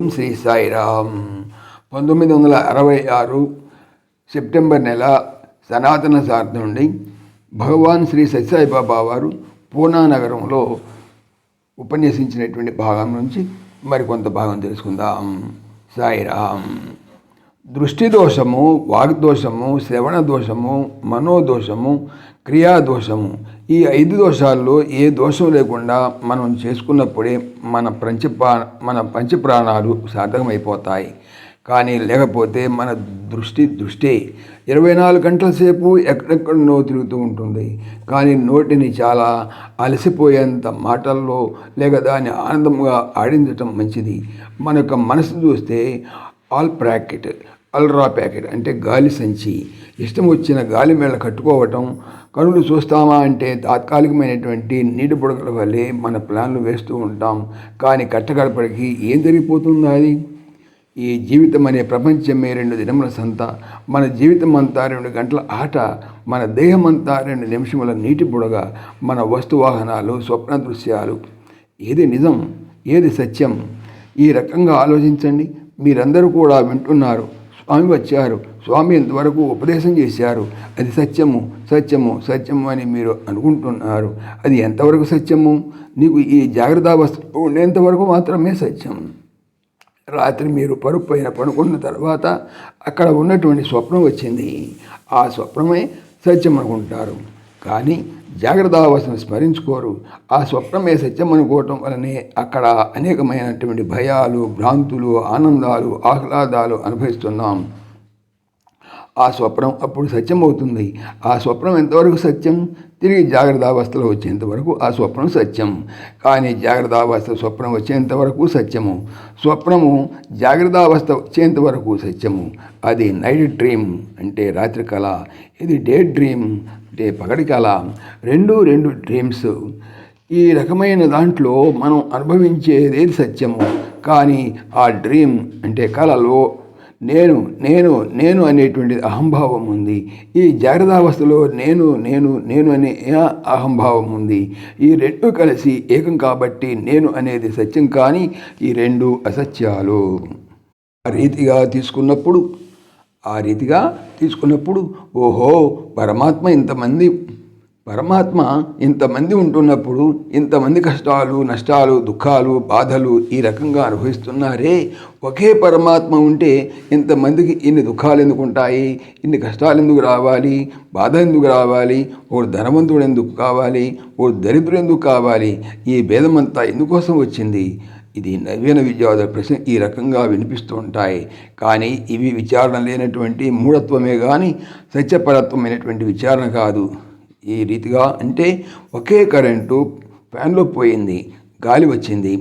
శ్రీ సాయిరామ్ పంతొమ్మిది వందల అరవై ఆరు సెప్టెంబర్ నెల సనాతన సార్ నుండి భగవాన్ శ్రీ సత్యసాయిబాబా వారు పూనా నగరంలో ఉపన్యసించినటువంటి భాగం నుంచి మరికొంత భాగం తెలుసుకుందాం. సాయిరామ్. దృష్టి దోషము వాగ్దోషము శ్రవణ దోషము మనోదోషము క్రియాదోషము. ఈ ఐదు దోషాల్లో ఏ దోషం లేకుండా మనం చేసుకున్నప్పుడే మన పంచప్రా మన పంచప్రాణాలు సార్థకమైపోతాయి. కానీ లేకపోతే మన దృష్టి దృష్టి. ఇరవై నాలుగు గంటల సేపు ఎక్కడెక్కడనో తిరుగుతూ ఉంటుంది. కానీ నోటిని చాలా అలసిపోయేంత మాటల్లో లేక దాన్ని ఆనందంగా ఆడించటం మంచిది. మన యొక్క మనసు చూస్తే ఆల్ ప్రాకెట్ అల్రా ప్యాకెట్ అంటే గాలి సంచి. ఇష్టం వచ్చిన గాలి మేళ కట్టుకోవటం కనులు చూస్తామా అంటే తాత్కాలికమైనటువంటి నీటి బుడగల వల్లే మన ప్లాన్లు వేస్తూ ఉంటాం. కానీ కట్టగడపడికి ఏం జరిగిపోతుందో అది? ఈ జీవితం అనే ప్రపంచమే రెండు దినముల సంత. మన జీవితం అంతా రెండు గంటల ఆట. మన దేహం అంతా రెండు నిమిషముల నీటి బుడగ. మన వస్తువాహనాలు స్వప్న దృశ్యాలు. ఏది నిజం? ఏది సత్యం? ఈ రకంగా ఆలోచించండి. మీరందరూ కూడా వింటున్నారు. స్వామి వచ్చారు. స్వామి ఇంతవరకు ఉపదేశం చేశారు. అది సత్యము. సత్యము సత్యము అని మీరు అనుకుంటున్నారు. అది ఎంతవరకు సత్యము? నీకు ఈ జాగ్రత్త అవస్థ ఉండేంతవరకు మాత్రమే సత్యం రాత్రి మీరు పరుపు పైన పడుకున్న తర్వాత అక్కడ ఉన్నటువంటి స్వప్నం వచ్చింది. ఆ స్వప్నమే సత్యం అనుకుంటారు. కానీ జాగ్రత్త అవస్థను స్మరించుకోరు. ఆ స్వప్నమే సత్యం అనుకోవటం వలనే అక్కడ అనేకమైనటువంటి భయాలు భ్రాంతులు ఆనందాలు ఆహ్లాదాలు అనుభవిస్తున్నాం. ఆ స్వప్నం అప్పుడు సత్యం అవుతుంది ఆ స్వప్నం ఎంతవరకు సత్యం? తిరిగి జాగ్రత్త అవస్థలో వచ్చేంత వరకు ఆ స్వప్నం సత్యం. కానీ జాగ్రత్త అవస్థ స్వప్నం వచ్చేంత వరకు సత్యము. స్వప్నము జాగ్రత్త అవస్థ వచ్చేంత వరకు సత్యము. అది నైట్ డ్రీమ్ అంటే రాత్రి కళ. ఇది డే డ్రీమ్ అంటే పగటి కళ. రెండు రెండు డ్రీమ్స్. ఈ రకమైన దాంట్లో మనం అనుభవించేది సత్యము. కానీ ఆ డ్రీమ్ అంటే కళలో నేను నేను నేను అనేటువంటి అహంభావం ఉంది. ఈ జాగ్రత్తావస్థలో నేను నేను నేను అనే అహంభావం ఉంది. ఈ రెండు కలిసి ఏకం కాబట్టి నేను అనేది సత్యం కానీ ఈ రెండు అసత్యాలు. ఆ రీతిగా తీసుకున్నప్పుడు ఆ రీతిగా తీసుకున్నప్పుడు ఓహో పరమాత్మ ఇంతమంది పరమాత్మ ఇంతమంది ఉంటున్నప్పుడు ఇంతమంది కష్టాలు నష్టాలు దుఃఖాలు బాధలు ఈ రకంగా అనుభవిస్తున్నారే. ఒకే పరమాత్మ ఉంటే ఇంతమందికి ఇన్ని దుఃఖాలు ఎందుకు ఉంటాయి ఇన్ని కష్టాలు ఎందుకు రావాలి? బాధ ఎందుకు రావాలి? ఓ ధనవంతుడు ఎందుకు కావాలి? ఓ దరిద్రుడు ఎందుకు కావాలి? ఈ భేదమంతా ఎందుకోసం వచ్చింది? ఇది నవీన విద్యార్థుల ప్రశ్న ఈ రకంగా వినిపిస్తూ ఉంటాయి. కానీ ఇవి విచారణ లేనటువంటి మూఢత్వమే కానీ సత్యపరత్వమైనటువంటి విచారణ కాదు. ఈ రీతిగా అంటే ఒకే కరెంటు ఫ్యాన్లో పోయింది గాలి వచ్చింది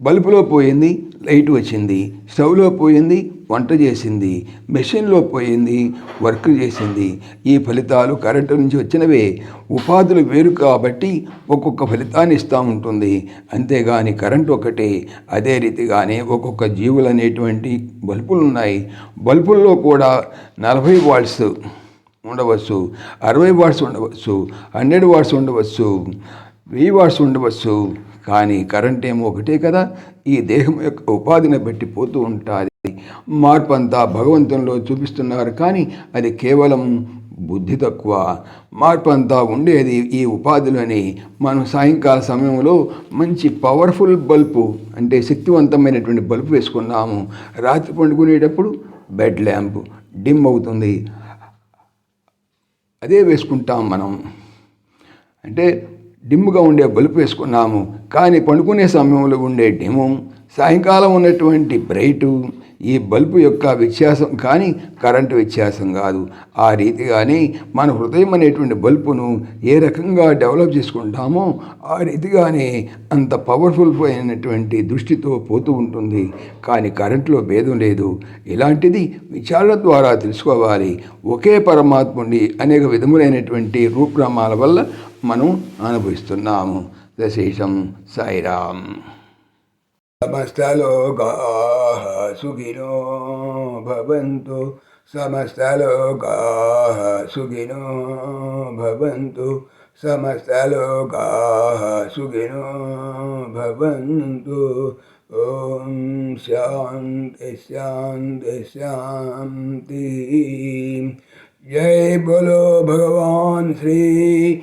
బల్బులో పోయింది లైట్ వచ్చింది స్టవ్లో పోయింది వంట చేసింది మెషిన్లో పోయింది వర్క్ చేసింది. ఈ ఫలితాలు కరెంటు నుంచి వచ్చినవే. ఉపాధులు వేరు కాబట్టి ఒక్కొక్క ఫలితాన్ని ఇస్తూ ఉంటుంది. అంతేగాని కరెంటు ఒకటే అదే రీతిగానే ఒక్కొక్క జీవులు అనేటువంటి బల్బులు ఉన్నాయి బల్బుల్లో కూడా నలభై వాల్ట్స్ ఉండవచ్చు. అరవై వాట్స్ ఉండవచ్చు. హండ్రెడ్ వాట్స్ ఉండవచ్చు. వెయ్యి వాట్స్ ఉండవచ్చు. కానీ కరెంట్ ఏమో ఒకటే కదా. ఈ దేహం యొక్క ఉపాధిని బట్టి పోతూ ఉంటుంది. మార్పు అంతా భగవంతునిలో చూపిస్తున్నారు. కానీ అది కేవలం బుద్ధి తక్కువ. మార్పు అంతా ఉండేది ఈ ఉపాధిలోని. మనం సాయంకాల సమయంలో మంచి పవర్ఫుల్ బల్బు అంటే శక్తివంతమైనటువంటి బల్బు వేసుకున్నాము. రాత్రి పండుకునేటప్పుడు బెడ్ ల్యాంప్ డిమ్ అవుతుంది. అదే వేసుకుంటాం మనం. అంటే డిమ్ముగా ఉండే బల్బు వేసుకున్నాము. కానీ పండుకునే సమయంలో ఉండే డిము సాయంకాలం ఉన్నటువంటి బ్రైటు ఈ బల్బు యొక్క వ్యత్యాసం కానీ కరెంటు వ్యత్యాసం కాదు. ఆ రీతిగానే మన హృదయం అనేటువంటి బల్బును ఏ రకంగా డెవలప్ చేసుకుంటామో ఆ రీతిగానే అంత పవర్ఫుల్ అయినటువంటి దృష్టితో పోతూ ఉంటుంది. కానీ కరెంటులో భేదం లేదు. ఇలాంటిది విచారణ ద్వారా తెలుసుకోవాలి. ఒకే పరమాత్ముడి అనేక విధములైనటువంటి రూపనామాల వల్ల మనం అనుభవిస్తున్నాము. దశేషం సాయిరామ్. సమస్తలోకా సుఖినో భవంతు. సమస్తలోకా సుఖినో భవంతు. సమస్తలోకా సుఖినో భవంతు. ఓం శాంతి శాంతి శాంతి. జై బోలో భగవాన్ శ్రీ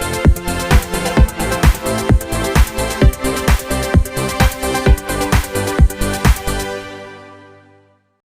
Bye.